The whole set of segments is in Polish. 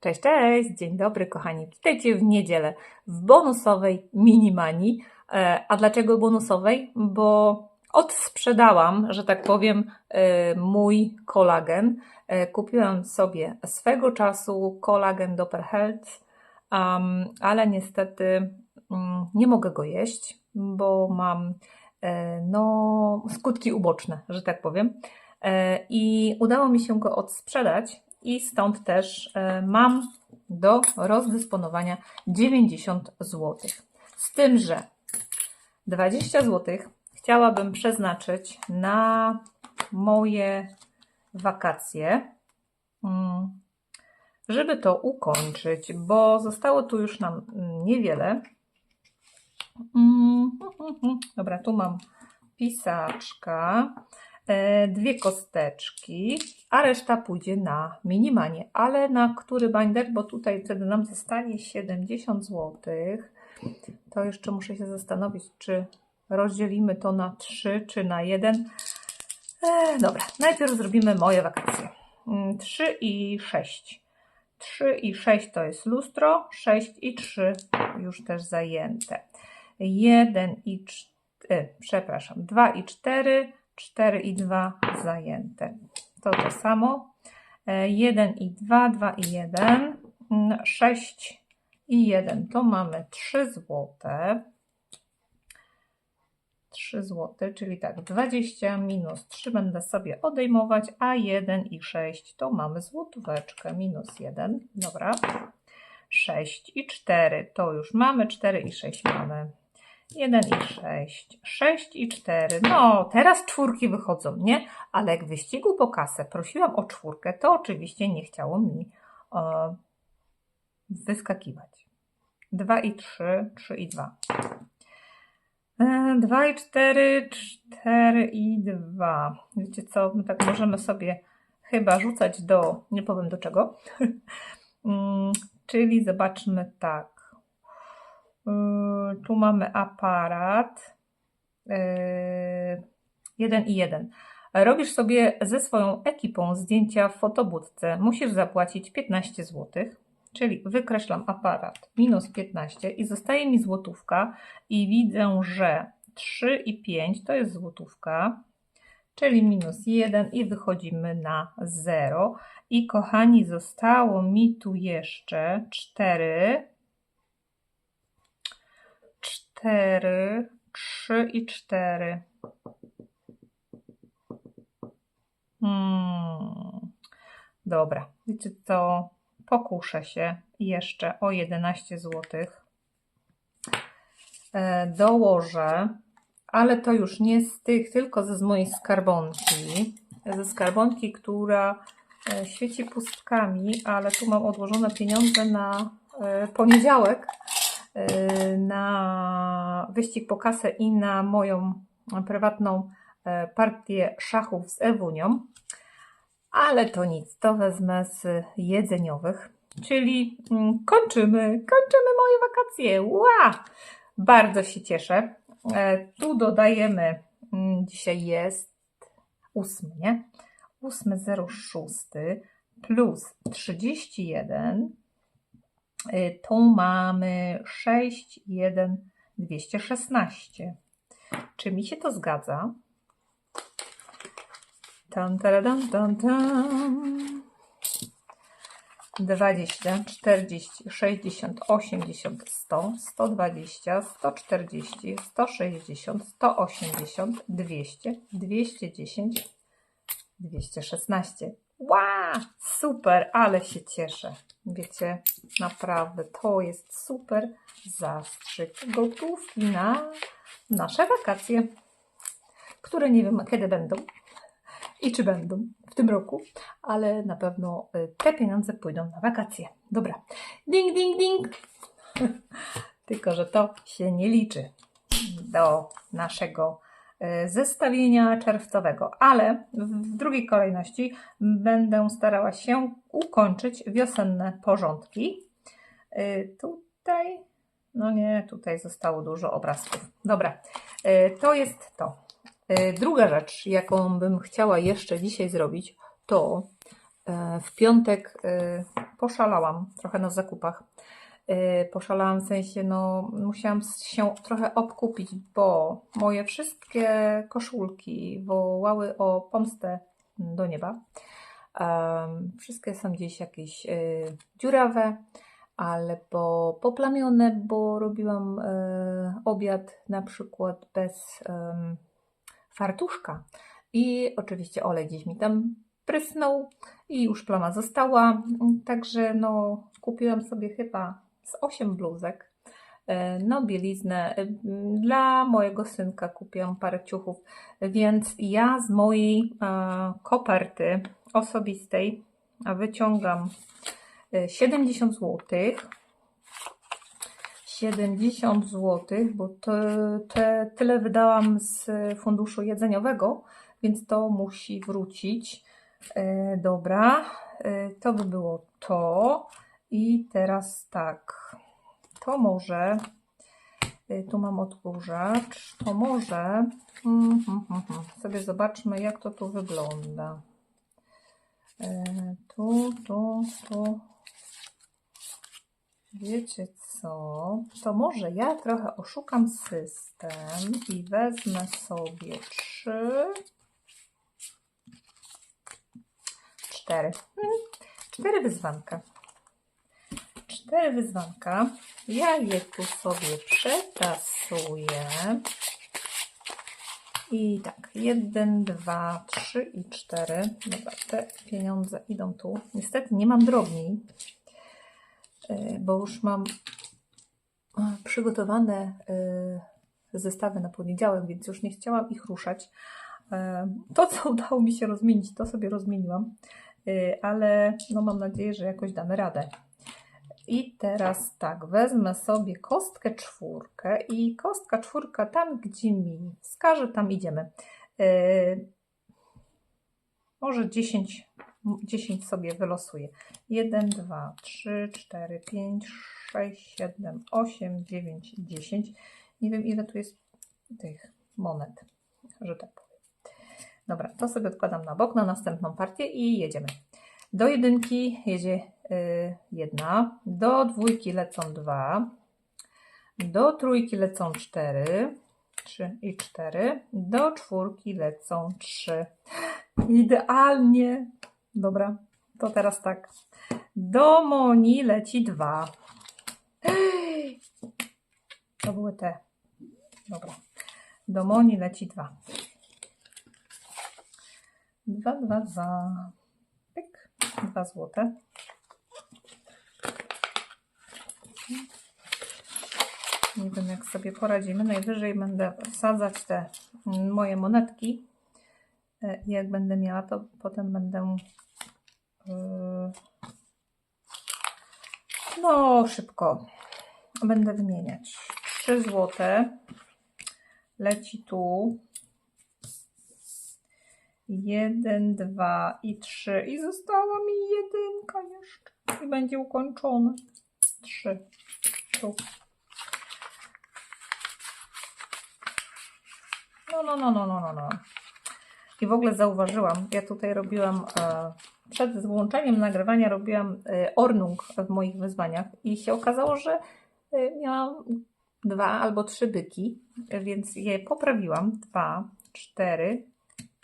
Cześć, cześć, dzień dobry kochani. Witajcie w niedzielę w bonusowej Minimani. E, A dlaczego bonusowej? Bo odsprzedałam, że tak powiem, e, mój kolagen. E, Kupiłam sobie swego czasu kolagen Doppel Health, ale niestety mm, nie mogę go jeść, bo mam no, skutki uboczne, że tak powiem. I udało mi się go odsprzedać, i stąd też e, mam do rozdysponowania 90 zł. Z tym, że 20 zł chciałabym przeznaczyć na moje wakacje, mm, żeby to ukończyć, bo zostało tu już nam mm, niewiele. Mm, Dobra, tu mam pisaczka, dwie kosteczki, a reszta pójdzie na minimanie. Ale na który binder? Bo tutaj wtedy nam zostanie 70 zł. To jeszcze muszę się zastanowić, czy rozdzielimy to na 3 czy na 1. E, dobra, najpierw zrobimy moje wakacje. Mm, 3 i 6. 3 i 6 to jest lustro, 6 i 3 już też zajęte. 1 i 4, przepraszam, 2 i 4, 4 i 2 zajęte. To to samo. 1 i 2, 2 i 1, 6 i 1 to mamy 3 złote. 3 zł, czyli tak 20 minus 3 będę sobie odejmować, a 1 i 6 to mamy złotóweczkę minus 1, dobra. 6 i 4 to już mamy, 4 i 6 mamy. 1 i 6, 6 i 4. No, teraz czwórki wychodzą, nie? Ale jak w wyścigu po kasę prosiłam o czwórkę, to oczywiście nie chciało mi e, wyskakiwać. 2 i 3, 3 i 2. 2 i 4, 4 i 2. Wiecie co, my tak możemy sobie chyba rzucać do, nie powiem do czego. Mm, Czyli zobaczmy tak. Yy, Tu mamy aparat. 1 i 1. Robisz sobie ze swoją ekipą zdjęcia w fotobudce. Musisz zapłacić 15 zł. Czyli wykreślam aparat minus 15 i zostaje mi złotówka i widzę, że 3 i 5 to jest złotówka, czyli minus 1 i wychodzimy na 0. I kochani, zostało mi tu jeszcze 4, 4, 3 i 4. Hmm. Dobra, wiecie co? Pokuszę się jeszcze o 11 zł. E, Dołożę, ale to już nie z tych, tylko ze z mojej skarbonki. Ze skarbonki, która e, świeci pustkami, ale tu mam odłożone pieniądze na e, poniedziałek, na wyścig po kasę i na moją prywatną e, partię szachów z Ewunią. Ale to nic, to wezmę z jedzeniowych. Czyli mm, kończymy, kończymy moje wakacje. Ła! Bardzo się cieszę. E, tu dodajemy, mm, dzisiaj jest ósmy, nie? 8,06 plus 31 y, tu mamy 6, 1, 216. Czy mi się to zgadza? Tam, taradam, tam, tam. 20, 40, 60, 80, 100, 120, 140, 160, 180, 200, 210, 216. Wow, super, ale się cieszę. Wiecie, naprawdę to jest super zastrzyk gotówki na nasze wakacje, które nie wiem kiedy będą i czy będą w tym roku, ale na pewno y, te pieniądze pójdą na wakacje. Dobra, ding, ding, ding. Tylko, że to się nie liczy do naszego zestawienia czerwcowego, ale w drugiej kolejności będę starała się ukończyć wiosenne porządki. Y, Tutaj, no nie, tutaj zostało dużo obrazków. Dobra, y, to jest to. Druga rzecz, jaką bym chciała jeszcze dzisiaj zrobić, to E, W piątek e, poszalałam trochę na zakupach. E, Poszalałam w sensie, no, musiałam się trochę obkupić, bo moje wszystkie koszulki wołały o pomstę do nieba. Em, Wszystkie są gdzieś jakieś e, dziurawe, albo poplamione, bo robiłam e, obiad na przykład bez em, fartuszka. I oczywiście olej gdzieś mi tam prysnął i już plama została. Także no, kupiłam sobie chyba z 8 bluzek. E, No, bieliznę. E, Dla mojego synka kupiłam parę ciuchów, więc ja z mojej e, koperty osobistej wyciągam e, 70 zł. 70 zł, bo to, te, tyle wydałam z funduszu jedzeniowego, więc to musi wrócić. Dobra, to by było to. I teraz tak, to może, e, tu mam odkurzacz, to może, mm, mm, mm, mm, sobie zobaczmy jak to tu wygląda. E, Tu, tu, tu. Wiecie co? To może ja trochę oszukam system i wezmę sobie trzy, cztery. Hmm, Cztery wyzwanka. Cztery wyzwanka. Ja je tu sobie przetasuję. I tak, jeden, dwa, trzy i cztery. Dobra, te pieniądze idą tu. Niestety nie mam drobniej, e, bo już mam e, przygotowane e, zestawy na poniedziałek, więc już nie chciałam ich ruszać. To, co udało mi się rozmienić, to sobie rozmieniłam, ale no mam nadzieję, że jakoś damy radę. I teraz tak, wezmę sobie kostkę czwórkę i kostka czwórka tam, gdzie mi wskaże, tam idziemy. E, może 10, 10 sobie wylosuję. 1, 2, 3, 4, 5, 6, 7, 8, 9, 10. Nie wiem, ile tu jest tych monet, że tak powiem. Dobra, to sobie odkładam na bok na następną partię i jedziemy. Do jedynki jedzie y, jedna, do dwójki lecą dwa, do trójki lecą cztery, trzy i cztery, do czwórki lecą trzy. Idealnie. Dobra, to teraz tak. Do Moni leci dwa. To były te. Dobra. Do Moni leci dwa. Dwa, dwa, dwa. Pyk. Dwa złote. Nie wiem, jak sobie poradzimy. Najwyżej będę wsadzać te moje monetki. E, I jak będę miała, to potem będę. yy, No, szybko. Będę wymieniać. 3 złote. Leci tu. Jeden, dwa i trzy. I została mi jedynka jeszcze. I będzie ukończone. Trzy. Tu. No, no, no, no, no, no, no. I w ogóle zauważyłam, ja tutaj robiłam, e, przed włączeniem nagrywania robiłam e, ornung w moich wyzwaniach i się okazało, że e, miałam dwa albo trzy byki, więc je poprawiłam. Dwa, cztery,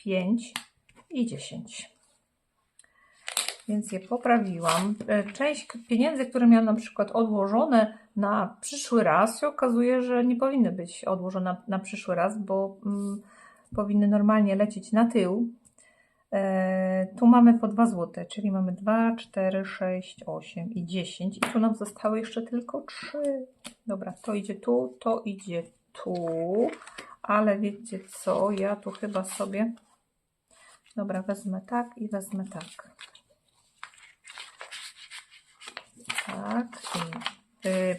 5 i 10. Więc je poprawiłam. E, Część pieniędzy, które miałam na przykład odłożone na przyszły raz, się okazuje, że nie powinny być odłożone na przyszły raz, bo mm, powinny normalnie lecieć na tył. E, tu mamy po 2 zł, czyli mamy 2, 4, 6, 8 i 10. I tu nam zostały jeszcze tylko 3. Dobra, to idzie tu, to idzie tu. Ale wiecie co? Ja tu chyba sobie. Dobra, wezmę tak i wezmę tak. Tak. I, y,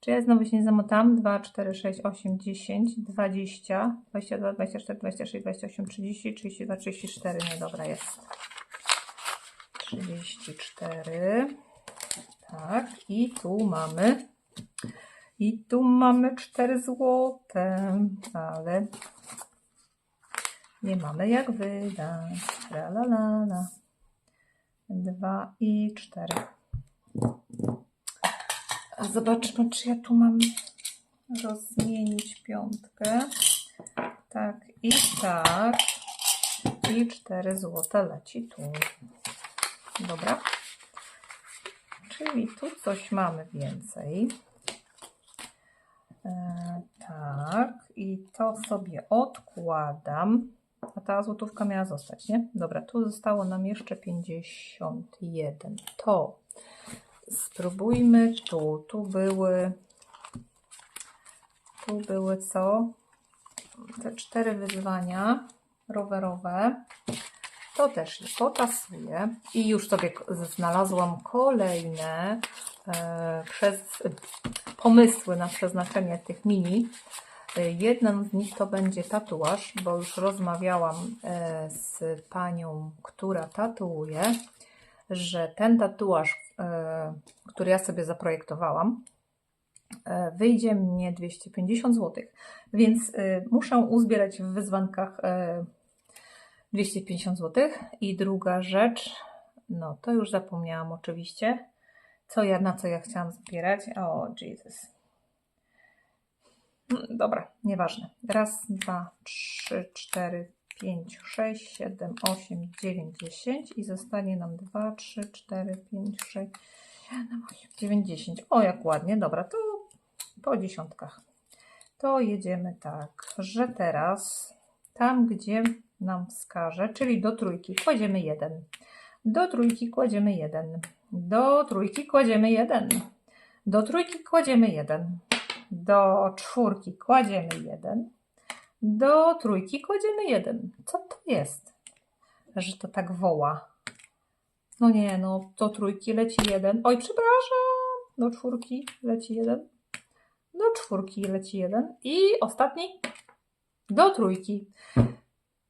czy ja znowu się nie zamotam? 2, 4, 6, 8, 10, 20, 22, 24, 26, 28, 30, 32, 34. Nie, dobra, jest. 34. Tak. I tu mamy. I tu mamy 4 złote. Ale nie mamy jak wydać. La la la la. dwa i cztery. A zobaczmy, czy ja tu mam rozmienić piątkę. Tak i tak. I cztery złote leci tu. Dobra. Czyli tu coś mamy więcej. E, tak, i to sobie odkładam. Ta złotówka miała zostać, nie? Dobra, tu zostało nam jeszcze 51. To spróbujmy tu. Tu były. Tu były co? Te cztery wyzwania rowerowe. To też je potasuję. I już sobie znalazłam kolejne e, przez, pomysły na przeznaczenie tych mini. Jednym z nich to będzie tatuaż, bo już rozmawiałam e, z panią, która tatuuje, że ten tatuaż, e, który ja sobie zaprojektowałam, e, wyjdzie mnie 250 zł. Więc muszę uzbierać w wyzwankach e, 250 zł. I druga rzecz, no to już zapomniałam oczywiście, co ja, na co ja chciałam zbierać. O, Jesus. Dobra, nieważne. Raz, dwa, trzy, cztery, pięć, sześć, siedem, osiem, dziewięć, dziesięć i zostanie nam dwa, trzy, cztery, pięć, sześć, siedem, osiem, dziewięć, dziesięć. O, jak ładnie. Dobra, to po dziesiątkach. To jedziemy tak, że teraz tam, gdzie nam wskaże, czyli do trójki kładziemy jeden. Do trójki kładziemy jeden. Do trójki kładziemy jeden. Do trójki kładziemy jeden. Do czwórki kładziemy jeden. Do trójki kładziemy jeden. Co to jest? Że to tak woła. No nie, no do trójki leci jeden. Oj, przepraszam. Do czwórki leci jeden. Do czwórki leci jeden. I ostatni do trójki.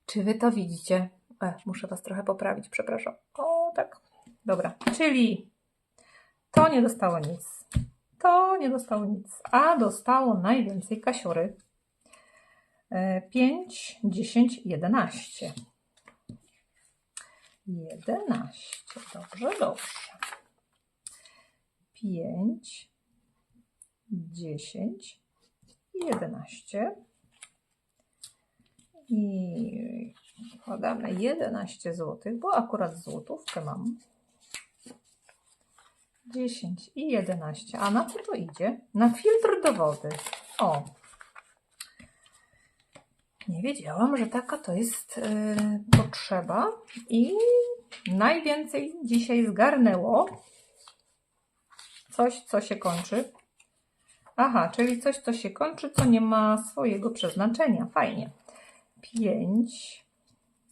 Czy wy to widzicie? E, muszę was trochę poprawić, przepraszam. O, tak. Dobra, czyli to nie dostało nic. To nie dostało nic, a dostało najwięcej kasiory. E, 5, 10, 11. 11. Dobrze, dobrze. 5, 10, 11. I wkładamy 11 zł, bo akurat złotówkę mam. 10 i 11. A na co to idzie? Na filtr do wody. O! Nie wiedziałam, że taka to jest yy, potrzeba. I najwięcej dzisiaj zgarnęło coś, co się kończy. Aha, czyli coś, co się kończy, co nie ma swojego przeznaczenia. Fajnie. 5,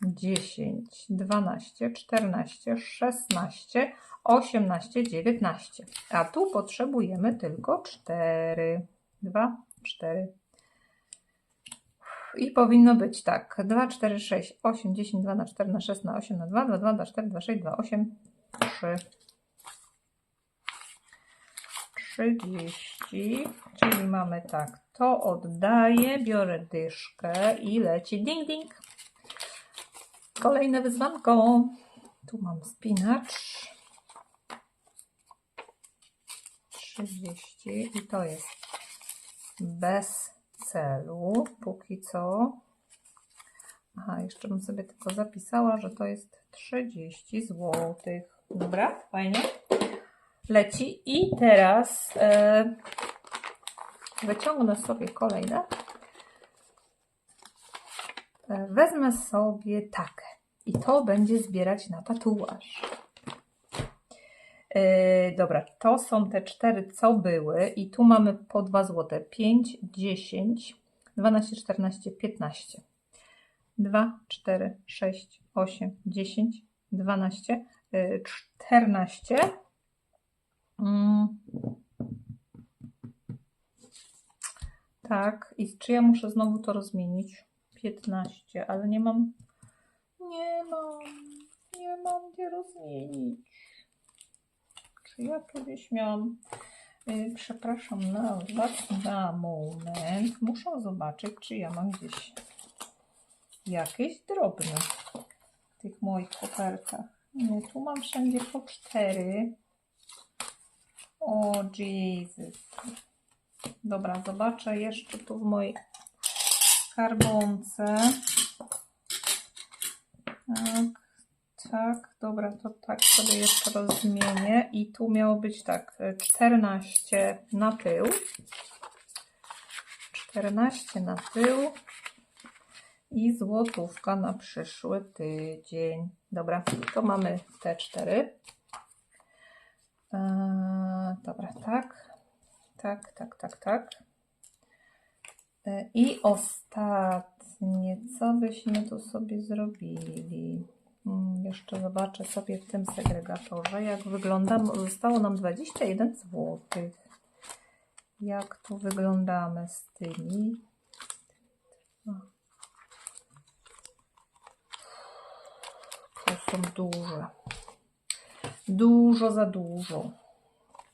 10, 12, 14, 16, 18, 19. A tu potrzebujemy tylko 4. 2, 4. I powinno być tak. 2, 4, 6, 8, 10, 2 na 4 na 6 na 8 na 2, 2, 2 na 4, 2, 6, 2, 8, 3. 30, czyli mamy tak, to oddaję, biorę dyszkę i leci ding ding. Kolejne wyzwanko. Tu mam spinacz. 30 i to jest bez celu, póki co. Aha, jeszcze bym sobie tylko zapisała, że to jest 30 zł. Dobra, fajnie leci. I teraz e, wyciągnę sobie kolejne. Wezmę sobie takę i to będzie zbierać na tatuaż. E, dobra, to są te cztery, co były, i tu mamy po 2 zł. 5, 10, 12, 14, 15. 2, 4, 6, 8, 10, 12, e, 14. Mm. Tak, i czy ja muszę znowu to rozmienić? 15, ale nie mam. Nie mam. Nie mam gdzie rozmienić. Czy ja gdzieś miałam. Yy, przepraszam na na moment. Muszę zobaczyć, czy ja mam gdzieś jakieś drobne w tych moich kopertach. Nie, tu mam wszędzie po cztery. O Jesus. Dobra, zobaczę jeszcze tu w mojej skarbonce. Tak, tak, dobra, to tak sobie jeszcze rozmienię. I tu miało być tak, e, 14 na tył. 14 na tył. I złotówka na przyszły tydzień. Dobra, to mamy te cztery. Eee, dobra, tak. Tak, tak, tak, tak. E, I ostatnie, co byśmy tu sobie zrobili? Mm, Jeszcze zobaczę sobie w tym segregatorze, jak wygląda. Zostało nam 21 zł. Jak tu wyglądamy z tymi? To są duże. Dużo za dużo.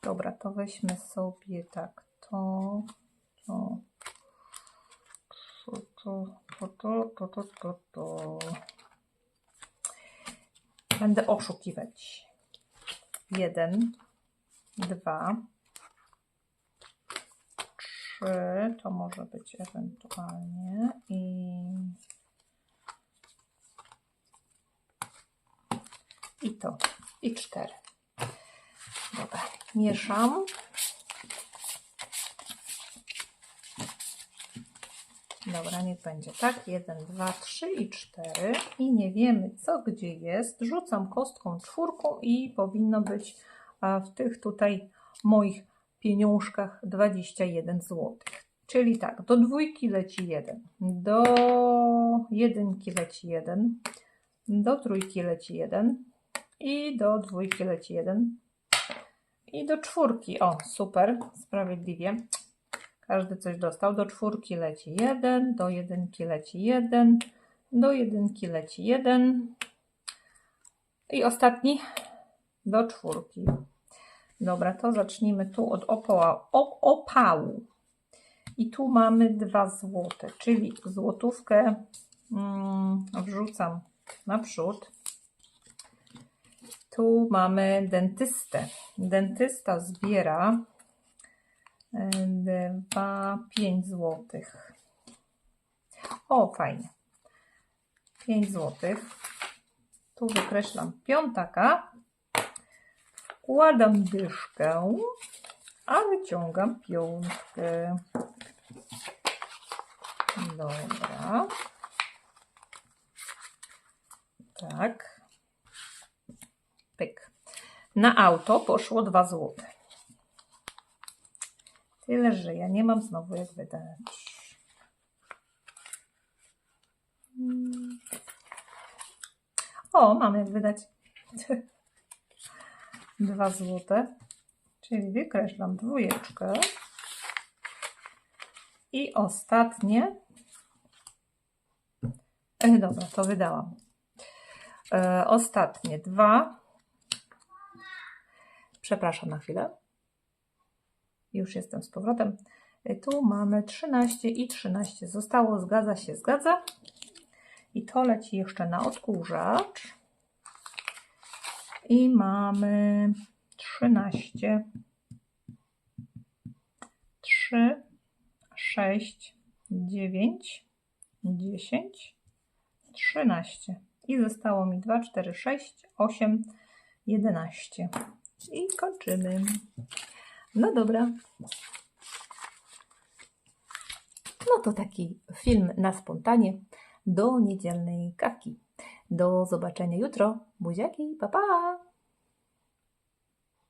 Dobra, to weźmy sobie tak to, to, to, to, to, to, to, to, to. Będę oszukiwać. Jeden, dwa, trzy, to może być ewentualnie i i to, i cztery. Dobra, mieszam. Dobra, niech będzie tak. Jeden, dwa, trzy i cztery. I nie wiemy, co gdzie jest. Rzucam kostką czwórką i powinno być w tych tutaj moich pieniążkach 21 zł. Czyli tak, do dwójki leci jeden, do jedynki leci jeden, do trójki leci jeden i do dwójki leci jeden i do czwórki. O, super, sprawiedliwie. Każdy coś dostał. Do czwórki leci jeden, do jedynki leci jeden, do jedynki leci jeden i ostatni do czwórki. Dobra, to zacznijmy tu od opoła, opału. I tu mamy 2 złote, czyli złotówkę mm, wrzucam naprzód. Tu mamy dentystę. Dentysta zbiera 2, 5 złotych. O, fajnie. 5 złotych. Tu wykreślam piątaka. Wkładam dyszkę, a wyciągam piątkę. Dobra. Tak. Pyk. Na auto poszło 2 złote. Tyle, że ja nie mam znowu jak wydać. O, mam jak wydać. 2 złote. Czyli wykreślam dwójeczkę. I ostatnie. E, dobra, to wydałam. E, ostatnie dwa. Przepraszam na chwilę. Już jestem z powrotem. E, Tu mamy 13 i 13 zostało. Zgadza się, zgadza. I to leci jeszcze na odkurzacz. I mamy 13, 3, 6, 9, 10, 13. I zostało mi 2, 4, 6, 8, 11. I kończymy. No dobra. No to taki film na spontanie do niedzielnej kawki. Do zobaczenia jutro. Buziaki, pa pa!